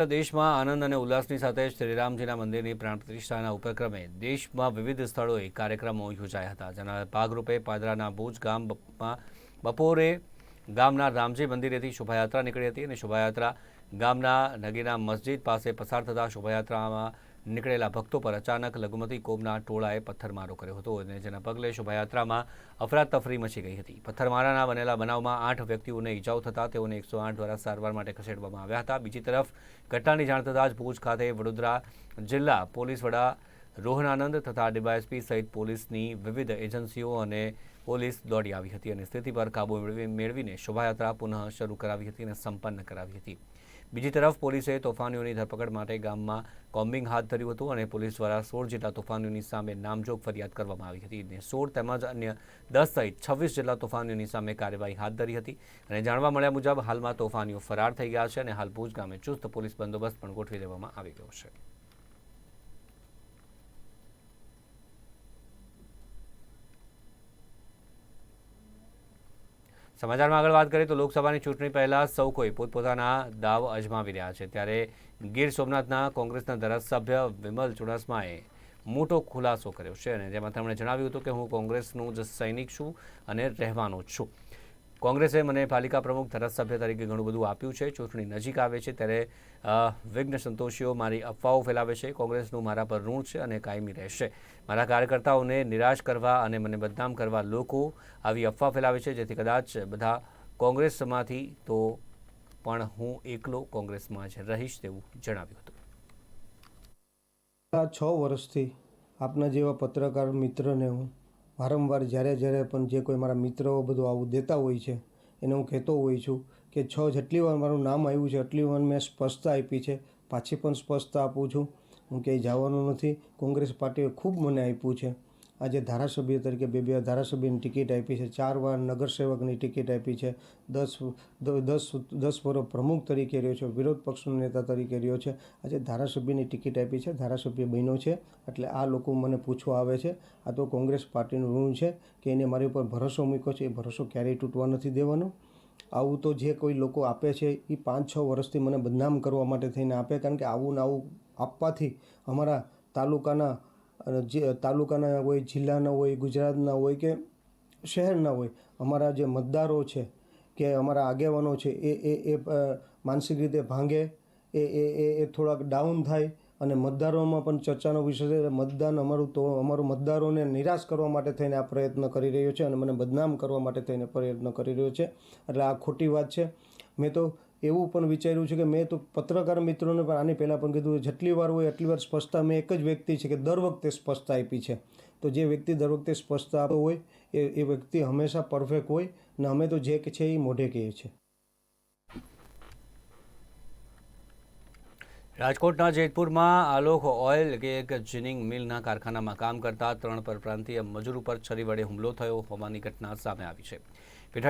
દેશમાં આનંદ અને ઉલ્લાસની સાથે શ્રીરામજીના મંદિરની પ્રાણ પ્રતિષ્ઠાના ઉપક્રમે દેશમાં વિવિધ સ્થળોએ કાર્યક્રમો યોજાયા હતા, જેના ભાગરૂપે પાદરાના ભુજ ગામમાં બપોરે ગામના રામજી મંદિરેથી શોભાયાત્રા નીકળી હતી અને શોભાયાત્રા ગામના નગીના મસ્જિદ પાસે પસાર થતા શોભાયાત્રામાં નીકળેલા ભક્તો પર અચાનક લઘુમતી કોમના ટોળાએ પથ્થરમારો કર્યો હતો અને જેના પગલે શોભાયાત્રામાં અફરાતફરી મચી ગઈ હતી. પથ્થરમારાના બનેલા બનાવમાં આઠ વ્યક્તિઓને ઇજાઓ થતાં તેઓને એકસો આઠ દ્વારા સારવાર માટે ખસેડવામાં આવ્યા હતા. બીજી તરફ, ઘટનાની જાણ થતાં જ ભુજ ખાતે વડોદરા જિલ્લા પોલીસ વડા રોહનાનંદ તથા ડીવાયએસપી સહિત પોલીસની વિવિધ એજન્સીઓ અને પોલીસ દોડી આવી હતી અને સ્થિતિ પર કાબુ મેળવી મેળવીને શોભાયાત્રા પુનઃ શરૂ કરાવી હતી અને સંપન્ન કરાવી હતી. બીજી તરફ પોલીસે તોફાનીઓની ધરપકડ માટે ગામમાં કોમ્બિંગ હાથ ધર્યું હતું અને પોલીસ દ્વારા સોળ જેટલા તોફાનીઓની સામે નામજોગ ફરિયાદ કરવામાં આવી હતી અને સોળ તેમજ અન્ય દસ સહિત છવ્વીસ જેટલા તોફાનીઓની સામે કાર્યવાહી હાથ ધરી હતી અને જાણવા મળ્યા મુજબ હાલમાં તોફાનીઓ ફરાર થઈ ગયા છે અને હાલ ભુજ ગામે ચુસ્ત પોલીસ બંદોબસ્ત પણ ગોઠવી દેવામાં આવી ગયો છે. સમાચારમાં આગળ વાત કરીએ તો લોકસભાની ચૂંટણી પહેલા સૌ કોઈ પોતપોતાના દાવ અજમાવી રહ્યા છે. ત્યારે ગીર સોમનાથના કોંગ્રેસના ધારાસભ્ય વિમલ ચુડાસમાએ મોટો ખુલાસો કર્યો છે અને જેમાં તેમણે જણાવ્યું હતું કે હું કોંગ્રેસનું જ સૈનિક છું અને રહેવાનો છું. કોંગ્રેસે મને પાલિકા પ્રમુખ ધારાસભ્ય તરીકે ઘણું બધું આપ્યું છે. ચૂંટણી નજીક આવે છે ત્યારે વિઘ્ન સંતોષીઓ મારી અફવાઓ ફેલાવે છે. કોંગ્રેસનું મારા પર ઋણ છે અને કાયમી રહેશે. મારા કાર્યકર્તાઓને નિરાશ કરવા અને મને બદનામ કરવા લોકો આવી અફવા ફેલાવે છે, જેથી કદાચ બધા કોંગ્રેસમાંથી તો પણ હું એકલો કોંગ્રેસમાં જ રહીશ તેવું જણાવ્યું હતું. છ વર્ષથી આપના જેવા પત્રકાર મિત્રને હું વારંવાર જ્યારે જ્યારે પણ જે કોઈ મારા મિત્રો બધું આવું દેતા હોય છે, એને હું કહેતો હોય છું કે છ જેટલી વાર મારું નામ આવ્યું છે, એટલી વાર મેં સ્પષ્ટતા આપી છે. પાછી પણ સ્પષ્ટતા આપું છું. હું ક્યાંય જવાનું નથી. કોંગ્રેસ પાર્ટીએ ખૂબ મને આપ્યું છે. આજે ધારાસભ્ય તરીકે બે બે ધારાસભ્યની ટિકિટ આપી છે. ચાર વાર નગરસેવકની ટિકિટ આપી છે. દસ દસ દસ વર્ષ પ્રમુખ તરીકે રહ્યો છે. વિરોધ પક્ષનો નેતા તરીકે રહ્યો છે. આજે ધારાસભ્યની ટિકિટ આપી છે. ધારાસભ્ય બન્યો છે. એટલે આ લોકો મને પૂછવા આવે છે. આ તો કોંગ્રેસ પાર્ટીનું ઋણ છે કે એને મારી ઉપર ભરોસો મૂક્યો છે? એ ભરોસો ક્યારેય તૂટવા નથી દેવાનો. આવું તો જે કોઈ લોકો આપે છે એ પાંચ છ વર્ષથી મને બદનામ કરવા માટે થઈને આપે. કારણ કે આવું ને આવું આપવાથી અમારા તાલુકાના અને જે તાલુકાના હોય, જિલ્લાના હોય, ગુજરાતના હોય કે શહેરના હોય, અમારા જે મતદારો છે કે અમારા આગેવાનો છે, એ એ એ માનસિક રીતે ભાંગે, એ એ એ એ થોડાક ડાઉન થાય અને મતદારોમાં પણ ચર્ચાનો વિષય છે મતદાન અમારું તો, અમારું મતદારોને નિરાશ કરવા માટે થઈને આ પ્રયત્ન કરી રહ્યો છે અને મને બદનામ કરવા માટે થઈને પ્રયત્ન કરી રહ્યો છે. એટલે આ ખોટી વાત છે. મેં તો એવું પણ વિચાર્યું છે કે મેં તો પત્રકાર મિત્રોને પણ આની પહેલાં પણ કીધું, જેટલી વાર હોય એટલી વાર સ્પષ્ટતા. મેં એક જ વ્યક્તિ છે કે દર વખતે સ્પષ્ટતા આપી છે. તો જે વ્યક્તિ દર વખતે સ્પષ્ટતા આપતો હોય, એ એ વ્યક્તિ હંમેશા પરફેક્ટ હોય ને અમે તો જે છે એ મોઢે કહીએ છીએ. રાજકોટના જેતપુરમાં આલોક ઓઇલ કે એક જીનિંગ મિલના કારખાનામાં કામ કરતા ત્રણ પરપ્રાંતીય મજૂર ઉપર છરી વડે હુમલો થયો હોવાની ઘટના સામે આવી છે.